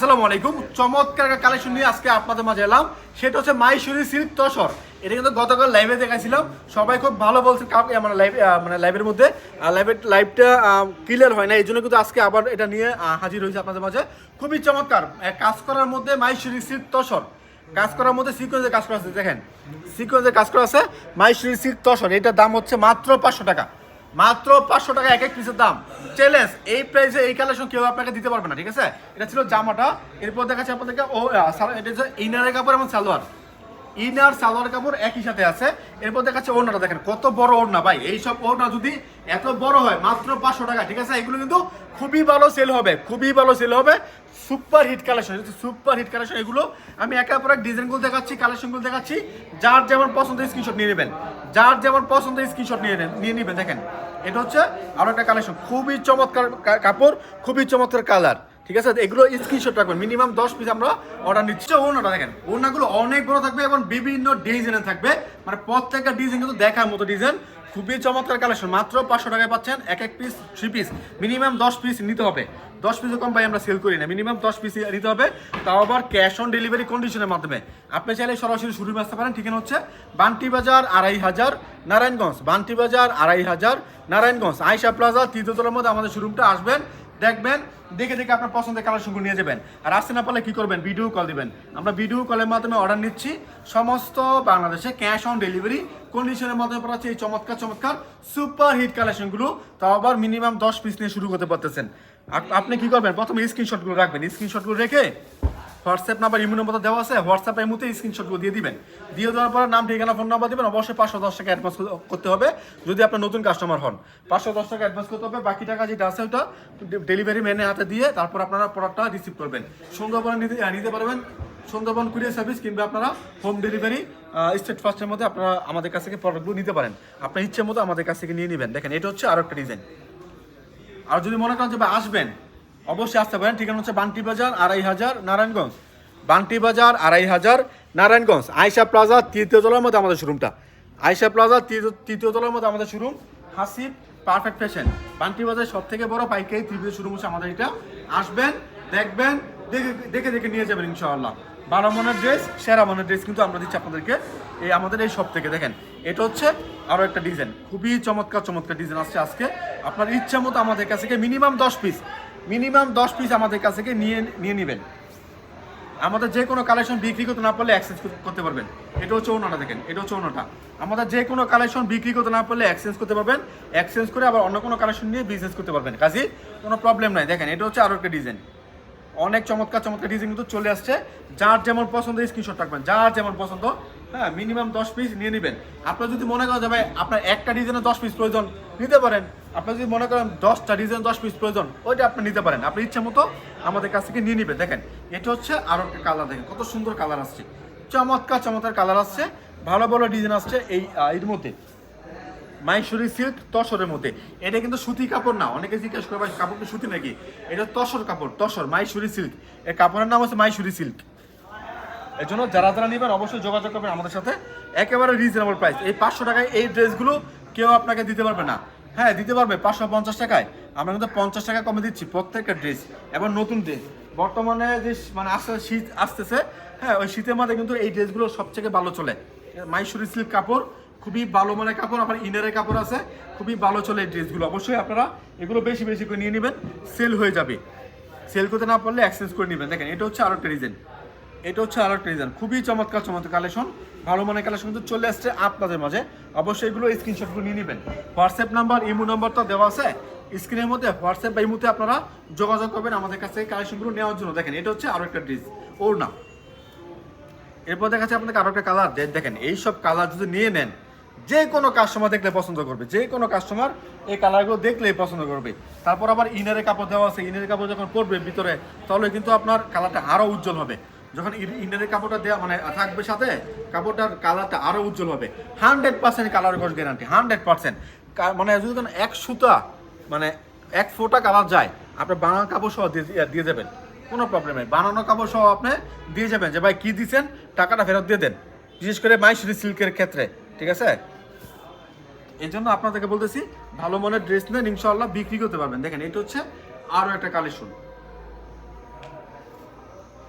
আসসালামু আলাইকুম। চমৎকার কালেকশন নিয়ে আজকে আপনাদের মাঝে এলাম। সেটা হচ্ছে মাইশুরি সিল্ক তসর। এটা কিন্তু গতকাল লাইভে দেখাইছিলাম। সবাই খুব ভালো বলছে কাপ- মানে লাইভ মানে লাইভের মধ্যে। লাইভের লাইভটা ক্লিয়ার হয় না। এই জন্য কিন্তু আজকে আবার এটা নিয়ে হাজির হয়েছে আপনাদের মাঝে। খুবই চমৎকার। কাজ করার মধ্যে মাইশুরি সিল্ক তসর। কাজ করার মধ্যে সিকোয়েন্সের কাজ করা আছে, দেখেন। সিকোয়েন্সের কাজ করা আছে মাইশুরি সিল্ক তসর। এটার দাম হচ্ছে মাত্র পাঁচশো টাকা। মাত্র পাঁচশো টাকা এক এক পিসের দাম। চ্যালেঞ্জ এই প্রাইসে এই কালেকশন কেউ আপনাকে দিতে পারবে না, ঠিক আছে? এটা ছিল জামাটা। এরপর দেখাচ্ছি আপনাদেরকে, ও এটা হচ্ছে ইনারের কাপড় এবং সালোয়ার। ইনার, সালোয়ার কাপড় একই সাথে আছে। এরপর দেখাচ্ছে ওড়নাটা, দেখেন কত বড় ওড়না। ভাই, এইসব ওড়না যদি এত বড় হয়, মাত্র পাঁচশো টাকা, ঠিক আছে? এগুলো কিন্তু খুবই ভালো সেল হবে, খুবই ভালো সেল হবে। Super hit collection super hit collection এগুলো আমি একের পর এক ডিজাইনগুলো দেখাচ্ছি কালেকশনগুলো দেখাচ্ছি। যার যেমন পছন্দের স্ক্রিনশট নিয়ে নেবেন। যার যেমন পছন্দের স্ক্রিনশট নিয়ে নেন নিয়ে নেবেন, দেখেন। এটা হচ্ছে আরও একটা কালেকশন খুবই চমৎকার কাপড়, খুবই চমৎকার কালার ঠিক আছে? এগুলো স্ক্রিনশট রাখবেন। মিনিমাম দশ পিস আমরা অর্ডার নিচ্ছি। ওনাটা দেখেন ওনাগুলো অনেক বড় থাকবে এবং বিভিন্ন ডিজাইনে থাকবে। মানে প্রত্যেকটা ডিজাইন কিন্তু দেখার মতো ডিজাইন খুবই চমৎকার কালেকশন মাত্র পাঁচশো টাকায় পাচ্ছেন এক এক পিস থ্রি পিস মিনিমাম দশ পিস নিতে হবে। দশ পিসও কম ভাই আমরা সেল করি না। মিনিমাম দশ পিস নিতে হবে। তাও আবার ক্যাশ অন ডেলিভারি কন্ডিশনের মাধ্যমে। আপনি চাইলে সরাসরি শুরু আসতে পারেন। ঠিকানা হচ্ছে বান্টি বাজার আড়াই হাজার নারায়ণগঞ্জ। বান্টি বাজার আড়াই হাজার নারায়ণগঞ্জ। আয়সা প্লাজা, তৃতীয়তলার মধ্যে আমাদের শোরুমটা আসবেন। দেখবেন, দেখে দেখে আপনার পছন্দের কালেকশনগুলো নিয়ে যাবেন। আর আসতে না পারলে কী করবেন? ভিডিও কল দিবেন। আমরা ভিডিও কলের মাধ্যমে অর্ডার নিচ্ছি। সমস্ত বাংলাদেশে ক্যাশ অন ডেলিভারি কন্ডিশনের মাধ্যমে পড়াচ্ছে এই চমৎকার চমৎকার সুপার হিট কালেকশনগুলো তাও আবার মিনিমাম দশ পিস নিয়ে শুরু করতে পারতেছেন। আপনি কি করবেন? প্রথমে স্ক্রিনশটগুলো রাখবেন। স্ক্রিনশটগুলো রেখে হোয়াটসঅ্যাপ নাম্বার, ইমো নম্বর দেওয়া আছে। হোয়াটসঅ্যাপে মুহূর্তে স্ক্রিনশটগুলো দিয়ে দিবেন। দিয়ে দেওয়ার পর নাম, ঠিকানা ফোন নাম্বার দিবেন। অবশ্যই পাঁচশো দশ টাকা অ্যাডভান্স করতে হবে। যদি আপনার নতুন কাস্টমার হন, পাঁচশো দশ টাকা অ্যাডভান্স করতে হবে। বাকি টাকা যেটা আছে ওটা ডেলিভারি ম্যানের হাতে দিয়ে তারপর আপনারা প্রোডাক্টটা রিসিভ করবেন। সুন্দরবন নিতে নিতে পারবেন। সুন্দরবন কুরিয়ার সার্ভিস কিংবা আপনারা হোম ডেলিভারি স্টেট ফার্স্টের মধ্যে আপনারা আমাদের কাছ থেকে প্রোডাক্টগুলো নিতে পারেন। আপনার ইচ্ছে মতো আমাদের কাছ থেকে নিয়ে নেবেন। দেখেন, এটা হচ্ছে আরও একটা ডিজাইন আর যদি মনে করেন যে আসবেন অবশ্যই আসতে পারেন। ঠিকানা হচ্ছে বান্টি বাজার, আড়াই হাজার, নারায়ণগঞ্জ। বান্টি বাজার, আড়াই হাজার, নারায়ণগঞ্জ। আয়সা প্লাজা, তৃতীয় তলার মধ্যে আমাদের শোরুমটা আয়সা প্লাজা, তৃতীয় তলার মধ্যে আমাদের showroom Hasib perfect fashion Bunty Bazar সব থেকে বড় পাইকারি তৃতীয় শোরুম হচ্ছে আমাদের এটা। আসবেন, দেখবেন, দেখে দেখে দেখে নিয়ে যাবেন ইনশাআল্লাহ। বারো মনের ড্রেস সেরা মনের ড্রেস কিন্তু আমরা দিচ্ছি আপনাদেরকে। এই আমাদের এই সব থেকে, দেখেন। এটা হচ্ছে আরও একটা ডিজাইন খুবই চমৎকার চমৎকার ডিজাইন আসছে আজকে। আপনার ইচ্ছা মতো আমাদের কাছে মিনিমাম দশ পিস মিনিমাম দশ পিস আমাদের কাছ থেকে নিয়ে নিয়ে নেবেন। আমাদের যে কোনো কালেকশন বিক্রি করতে না পারলে এক্সচেঞ্জ করতে পারবেন। এটা হচ্ছে ওনাটা দেখেন, এটা হচ্ছে ওনাটা আমাদের যে কোনো কালেকশন বিক্রি করতে না পারলে এক্সচেঞ্জ করতে পারবেন। এক্সচেঞ্জ করে আবার অন্য কোনো কালেকশন নিয়ে বিজনেস করতে পারবেন। কাজে, কোনো প্রবলেম নাই। দেখেন, এটা হচ্ছে আরও একটা ডিজাইন অনেক চমৎকার চমৎকার ডিজাইন কিন্তু চলে আসছে। যার যেমন পছন্দ স্ক্রিনশট রাখবেন। যার যেমন পছন্দ হ্যাঁ মিনিমাম দশ পিস নিয়ে নেবেন। আপনার যদি মনে করেন যে, ভাই, আপনার একটা ডিজাইনে দশ পিস প্রয়োজন, নিতে পারেন। আপনার যদি মনে করেন দশটা ডিজাইন দশ পিস প্রয়োজন, ওইটা আপনি নিতে পারেন। আপনি ইচ্ছা মতো আমাদের কাছ থেকে নিয়ে নেবেন। দেখেন, এটা হচ্ছে আরও একটা কালার দেখেন, কত সুন্দর কালার আসছে। চমৎকার চমৎকার কালার আসছে। ভালো ভালো ডিজাইন আসছে এই এর মধ্যে। মাইশুরি সিল্ক তসরের মধ্যে। এটা কিন্তু সুতি কাপড় না। অনেকে জিজ্ঞেস করে, ভাই, কাপড় সুতি নাকি? এটা তসর কাপড়, তসর মাইশুরি সিল্ক এই কাপড়ের নাম হচ্ছে মাইশুরি সিল্ক এর জন্য যারা যারা নেবেন, অবশ্যই যোগাযোগ করবেন আমাদের সাথে। একেবারে রিজনেবল প্রাইস এই পাঁচশো টাকায় এই ড্রেসগুলো কেউ আপনাকে দিতে পারবে না। হ্যাঁ দিতে পারবে, পাঁচশো পঞ্চাশ টাকায়। আমরা কিন্তু পঞ্চাশ টাকা কমে দিচ্ছি প্রত্যেকটা ড্রেস। এবং নতুন ড্রেস। বর্তমানে যে মানে আস্তে শীত আসতেছে হ্যাঁ ওই শীতের মধ্যে কিন্তু এই ড্রেসগুলো সবথেকে ভালো চলে। মাইশুরি সিল্ক কাপড়, খুবই ভালো মানের কাপড়, আবার ইনারের কাপড় আছে, খুবই ভালো চলে এই ড্রেসগুলো। অবশ্যই আপনারা এগুলো বেশি বেশি করে নিয়ে নেবেন, সেল হয়ে যাবে। সেল করতে না পারলে এক্সচেঞ্জ করে নেবেন। দেখেন, এটা হচ্ছে আরও একটা রিজন এটা হচ্ছে আরও একটা রিজন খুবই চমৎকার চমৎকার কালেকশন ভালো মানের কালেকশন কিন্তু চলে আসছে আপনাদের মাঝে। অবশ্যই এগুলো স্ক্রিনশটগুলো নিয়ে নেবেন। হোয়াটসঅ্যাপ নাম্বার ইমো নাম্বার তো দেওয়া আছে। স্ক্রিনের মধ্যে হোয়াটসঅ্যাপ বা ইমোতে আপনারা যোগাযোগ করবেন আমাদের কাছে কালেকশনগুলো নেওয়ার জন্য। দেখেন, এটা হচ্ছে আরও একটা ড্রেস ওর না এরপর দেখা যাচ্ছে আপনাকে আরও একটা কালার দেখেন এই সব কালার যদি নিয়ে নেন, যে কোনো কাস্টমার দেখলে পছন্দ করবে। যে কোনো কাস্টমার এই কালারগুলো দেখলেই পছন্দ করবে। তারপর আবার ইনারের কাপড় দেওয়া আছে। ইনারের কাপড় যখন পরবে ভিতরে, তাহলে কিন্তু আপনার কালারটা আরও উজ্জ্বল হবে। যখন ই- ইনারের কাপড়টা দেওয়া মানে থাকবে সাথে, কাপড়টার কালারটা আরও উজ্জ্বল হবে। Hundred percent colour course guarantee hundred percent. মানে যদি কোনো এক সুতা মানে এক ফোঁটা কালার যায়, আপনি বানানো কাপড় সহ দিয়ে দেবেন কোনো প্রবলেম নেই। বানানো কাপড় সহ আপনি দিয়ে যাবেন যে, ভাই, কি দিচ্ছেন টাকাটা ফেরত দিয়ে দেন। বিশেষ করে মাইশুরি সিল্কের ক্ষেত্রে, ঠিক আছে? এই জন্য আপনাদেরকে বলতেছি, ভালো মনের ড্রেস নেন ইনশাল্লাহ বিক্রি করতে পারবেন। দেখেন, এটা হচ্ছে আরও একটা কালেকশন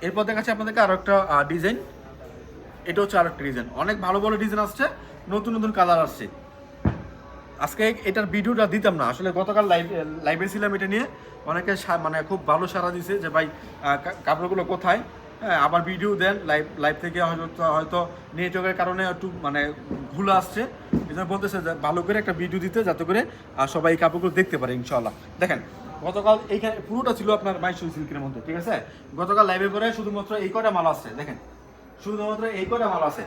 এরপর দেখাচ্ছি আপনাদেরকে আরও একটা ডিজাইন এটা হচ্ছে আরও একটা ডিজাইন অনেক ভালো ভালো ডিজাইন আসছে, নতুন নতুন কালার আসছে। আজকে এটার ভিডিওটা দিতাম না, আসলে গতকাল লাইভ লাইভে ছিলাম এটা নিয়ে। অনেকে মানে খুব ভালো সাড়া দিছে যে, ভাই কাপড়গুলো কোথায়? হ্যাঁ আবার ভিডিও দেন লাইভ লাইভ থেকে হয়তো হয়তো নেটওয়ার্কের কারণে একটু মানে ভুল আসছে। এই জন্য বলতেছে ভালো করে একটা ভিডিও দিতে, যাতে করে সবাই কাপড়গুলো দেখতে পারে ইনশাল্লাহ দেখেন গতকাল এইখানে পুরোটা ছিল আপনার মাইসুর সিল্কের মধ্যে, ঠিক আছে? গতকাল লাইভে করে শুধুমাত্র এই কটা মাল আসছে দেখেন। শুধুমাত্র এই কটা মাল আছে।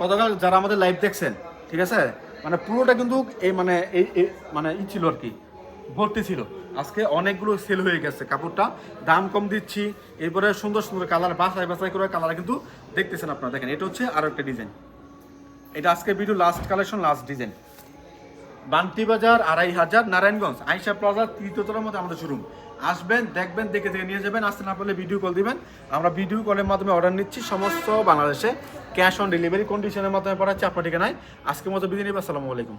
গতকাল যারা আমাদের লাইভ দেখছেন, ঠিক আছে? মানে পুরোটা কিন্তু এই মানে এই মানে ই ছিল আর কি, ভর্তি ছিল। আজকে অনেকগুলো সেল হয়ে গেছে কাপড়টা। দাম কম দিচ্ছি, এরপরে সুন্দর সুন্দর কালার, বাছাই বাছাই করে কালার কিন্তু দেখতেছেন আপনারা, দেখেন। এটা হচ্ছে আরও একটা ডিজাইন এটা আজকে video last collection last design Bunty Bazar, আড়াই হাজার, নারায়ণগঞ্জ। আইসা প্লাজা তৃতীয়তলার মধ্যে আমাদের শোরুম আসবেন, দেখবেন, দেখে দেখে নিয়ে যাবেন। আসতে না পারলে ভিডিও কল দিবেন। আমরা ভিডিও কলের মাধ্যমে অর্ডার নিচ্ছি সমস্ত বাংলাদেশে। ক্যাশ অন ডেলিভারি কন্ডিশনের মাধ্যমে পড়াচ্ছি, আপনার ঠিকানায়। আজকের মতো বিদিনী আসসালামু আলাইকুম।